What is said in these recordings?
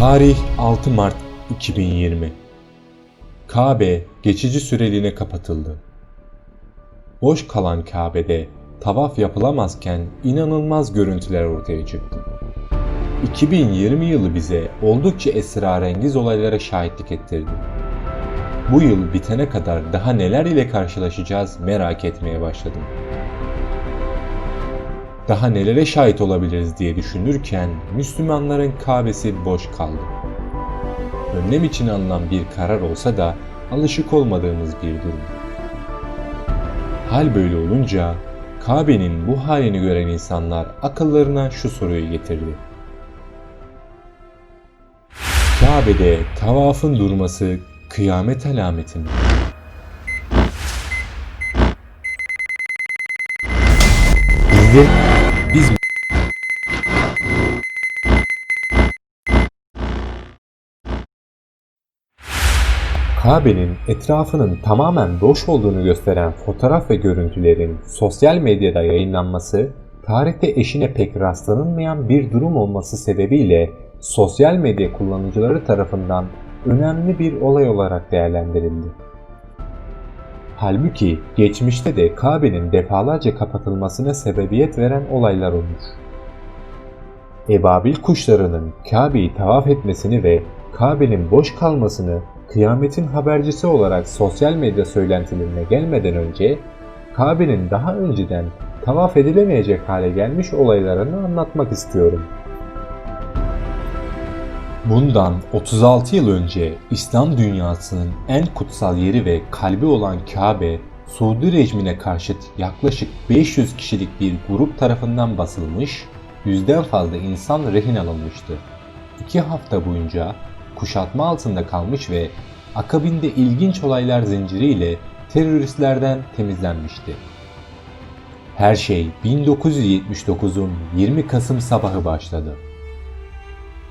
Tarih 6 Mart 2020 Kabe geçici süreliğine kapatıldı. Boş kalan Kabe'de tavaf yapılamazken inanılmaz görüntüler ortaya çıktı. 2020 yılı bize oldukça esrarengiz olaylara şahitlik ettirdi. Bu yıl bitene kadar daha neler ile karşılaşacağız merak etmeye başladım. Daha nelere şahit olabiliriz diye düşünürken Müslümanların Kabe'si boş kaldı. Önlem için alınan bir karar olsa da alışık olmadığımız bir durum. Hal böyle olunca Kabe'nin bu halini gören insanlar akıllarına şu soruyu getirdi. Kabe'de tavafın durması kıyamet alameti mi? Bizde Kabe'nin etrafının tamamen boş olduğunu gösteren fotoğraf ve görüntülerin sosyal medyada yayınlanması, tarihte eşine pek rastlanılmayan bir durum olması sebebiyle sosyal medya kullanıcıları tarafından önemli bir olay olarak değerlendirildi. Halbuki geçmişte de Kabe'nin defalarca kapatılmasına sebebiyet veren olaylar olmuş. Ebabil kuşlarının Kabe'yi tavaf etmesini ve Kabe'nin boş kalmasını kıyametin habercisi olarak sosyal medya söylentilerine gelmeden önce Kabe'nin daha önceden tavaf edilemeyecek hale gelmiş olaylarını anlatmak istiyorum. Bundan 36 yıl önce İslam dünyasının en kutsal yeri ve kalbi olan Kabe, Suudi rejimine karşıt yaklaşık 500 kişilik bir grup tarafından basılmış, yüzden fazla insan rehin alınmıştı. İki hafta boyunca kuşatma altında kalmış ve akabinde ilginç olaylar zinciriyle teröristlerden temizlenmişti. Her şey 1979'un 20 Kasım sabahı başladı.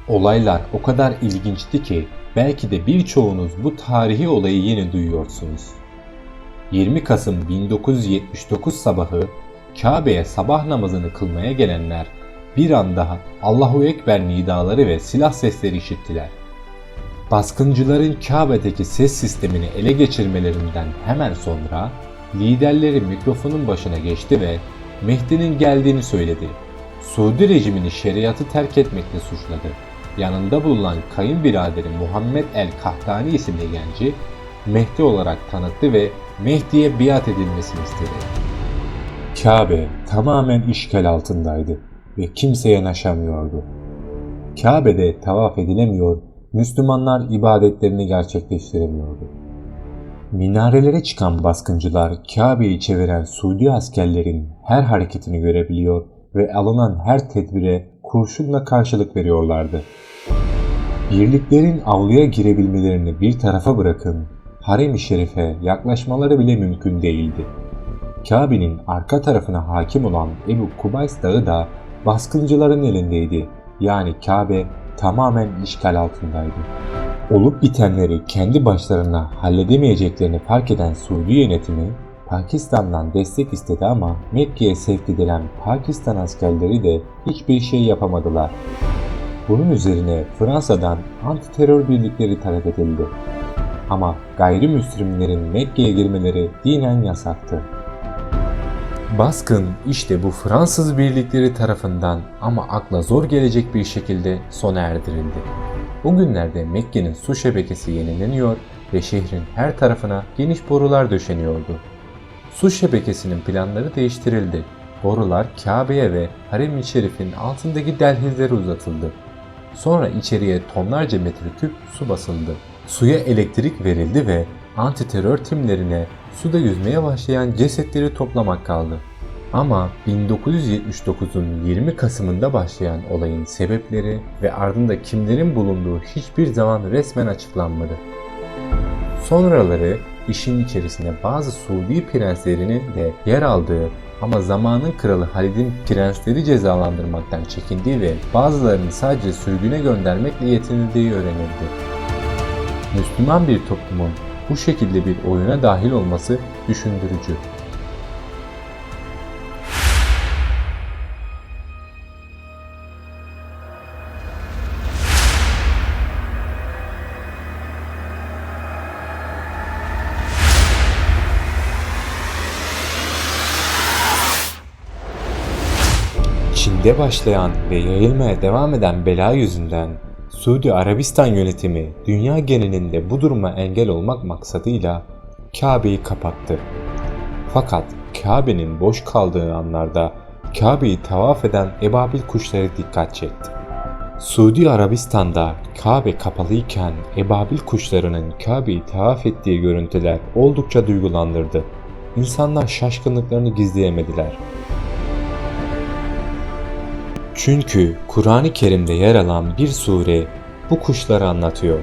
Olaylar o kadar ilginçti ki belki de birçoğunuz bu tarihi olayı yeni duyuyorsunuz. 20 Kasım 1979 sabahı Kabe'ye sabah namazını kılmaya gelenler bir anda Allahu Ekber nidaları ve silah sesleri işittiler. Baskıncıların Kabe'deki ses sistemini ele geçirmelerinden hemen sonra liderleri mikrofonun başına geçti ve Mehdi'nin geldiğini söyledi. Suudi rejimini şeriatı terk etmekle suçladı. Yanında bulunan kayınbiraderi Muhammed el-Kahtani isimli genci Mehdi olarak tanıttı ve Mehdi'ye biat edilmesini istedi. Kabe tamamen işgal altındaydı ve kimse yanaşamıyordu. Kabe'de tavaf edilemiyor, Müslümanlar ibadetlerini gerçekleştiremiyordu. Minarelere çıkan baskıncılar Kabe'yi çeviren Suudi askerlerin her hareketini görebiliyor ve alınan her tedbire kurşunla karşılık veriyorlardı. Birliklerin avluya girebilmelerini bir tarafa bırakın, harem-i şerife yaklaşmaları bile mümkün değildi. Kabe'nin arka tarafına hakim olan Ebu Kubays Dağı da baskıncıların elindeydi. Yani Kabe tamamen işgal altındaydı. Olup bitenleri kendi başlarına halledemeyeceklerini fark eden Suudi yönetimi Pakistan'dan destek istedi ama Mekke'ye sevk edilen Pakistan askerleri de hiçbir şey yapamadılar. Bunun üzerine Fransa'dan anti-terör birlikleri talep edildi. Ama gayrimüslimlerin Mekke'ye girmeleri dinen yasaktı. Baskın işte bu Fransız birlikleri tarafından ama akla zor gelecek bir şekilde sona erdirildi. O günlerde Mekke'nin su şebekesi yenileniyor ve şehrin her tarafına geniş borular döşeniyordu. Su şebekesinin planları değiştirildi. Borular Kabe'ye ve Harem-i Şerif'in altındaki dehlizlere uzatıldı. Sonra içeriye tonlarca metreküp su basıldı. Suya elektrik verildi ve anti-terör timlerine suda yüzmeye başlayan cesetleri toplamak kaldı. Ama 1979'un 20 Kasım'ında başlayan olayın sebepleri ve ardında kimlerin bulunduğu hiçbir zaman resmen açıklanmadı. Sonraları işin içerisinde bazı Suudi prenslerinin de yer aldığı ama zamanın kralı Halid'in prensleri cezalandırmaktan çekindiği ve bazılarını sadece sürgüne göndermekle yetinildiği öğrenildi. Müslüman bir toplumun bu şekilde bir oyuna dahil olması düşündürücü. Çin'de başlayan ve yayılmaya devam eden bela yüzünden Suudi Arabistan yönetimi dünya genelinde bu duruma engel olmak maksadıyla Kabe'yi kapattı. Fakat Kabe'nin boş kaldığı anlarda Kabe'yi tavaf eden ebabil kuşları dikkat çekti. Suudi Arabistan'da Kabe kapalıyken ebabil kuşlarının Kabe'yi tavaf ettiği görüntüler oldukça duygulandırdı. İnsanlar şaşkınlıklarını gizleyemediler. Çünkü Kur'an-ı Kerim'de yer alan bir sure bu kuşları anlatıyor.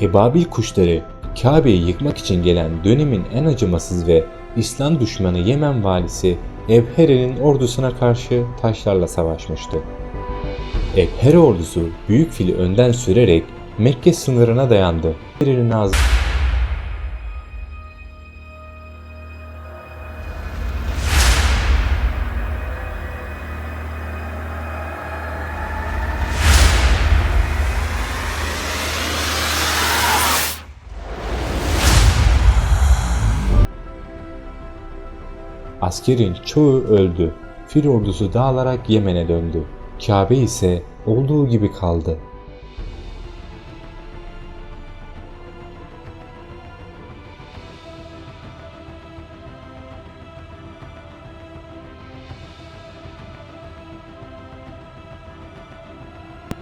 Ebabil kuşları Kabe'yi yıkmak için gelen dönemin en acımasız ve İslam düşmanı Yemen valisi Ebhere'nin ordusuna karşı taşlarla savaşmıştı. Ebhere ordusu büyük fili önden sürerek Mekke sınırına dayandı. Ebhere'nin ağzı Askerin çoğu öldü. Fil ordusu dağılarak Yemen'e döndü. Kabe ise olduğu gibi kaldı.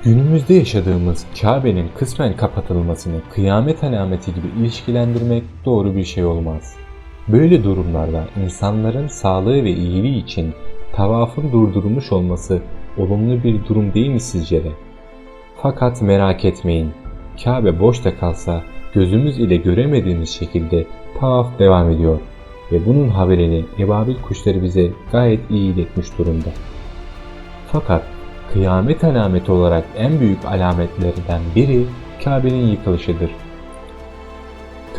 Günümüzde yaşadığımız Kabe'nin kısmen kapatılmasını kıyamet alameti gibi ilişkilendirmek doğru bir şey olmaz. Böyle durumlarda insanların sağlığı ve iyiliği için tavafın durdurulmuş olması olumlu bir durum değil mi sizce de? Fakat merak etmeyin. Kabe boşta kalsa gözümüz ile göremediğimiz şekilde tavaf devam ediyor ve bunun haberini ebabil kuşları bize gayet iyi iletmiş durumda. Fakat kıyamet alameti olarak en büyük alametlerinden biri Kabe'nin yıkılışıdır.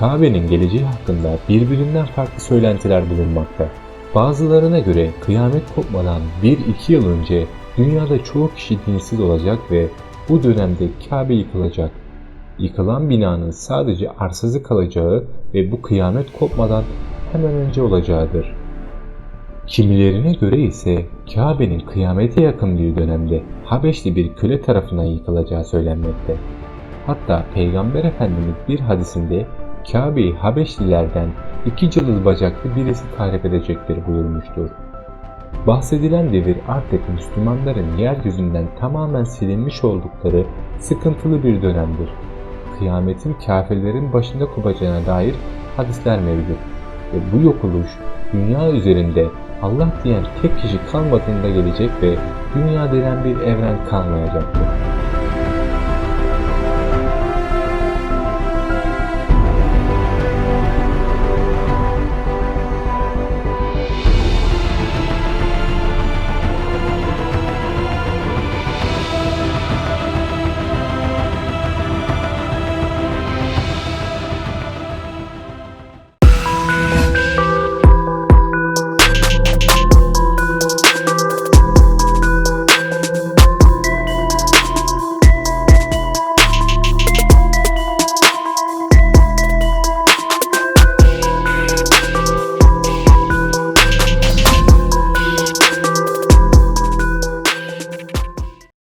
Kabe'nin geleceği hakkında birbirinden farklı söylentiler bulunmakta. Bazılarına göre kıyamet kopmadan 1-2 yıl önce dünyada çoğu kişi dinsiz olacak ve bu dönemde Kabe yıkılacak. Yıkılan binanın sadece arsızı kalacağı ve bu kıyamet kopmadan hemen önce olacağıdır. Kimilerine göre ise Kabe'nin kıyamete yakın bir dönemde Habeşli bir köle tarafından yıkılacağı söylenmekte. Hatta Peygamber Efendimiz bir hadisinde Kabe'yi Habeşlilerden iki cılız bacaklı birisi tahrip edecektir buyurmuştur. Bahsedilen devir artık Müslümanların yeryüzünden tamamen silinmiş oldukları sıkıntılı bir dönemdir. Kıyametin kafirlerin başında kopacağına dair hadisler mevcut ve bu yok oluş dünya üzerinde Allah diyen tek kişi kalmadığında gelecek ve dünya denen bir evren kalmayacaktır.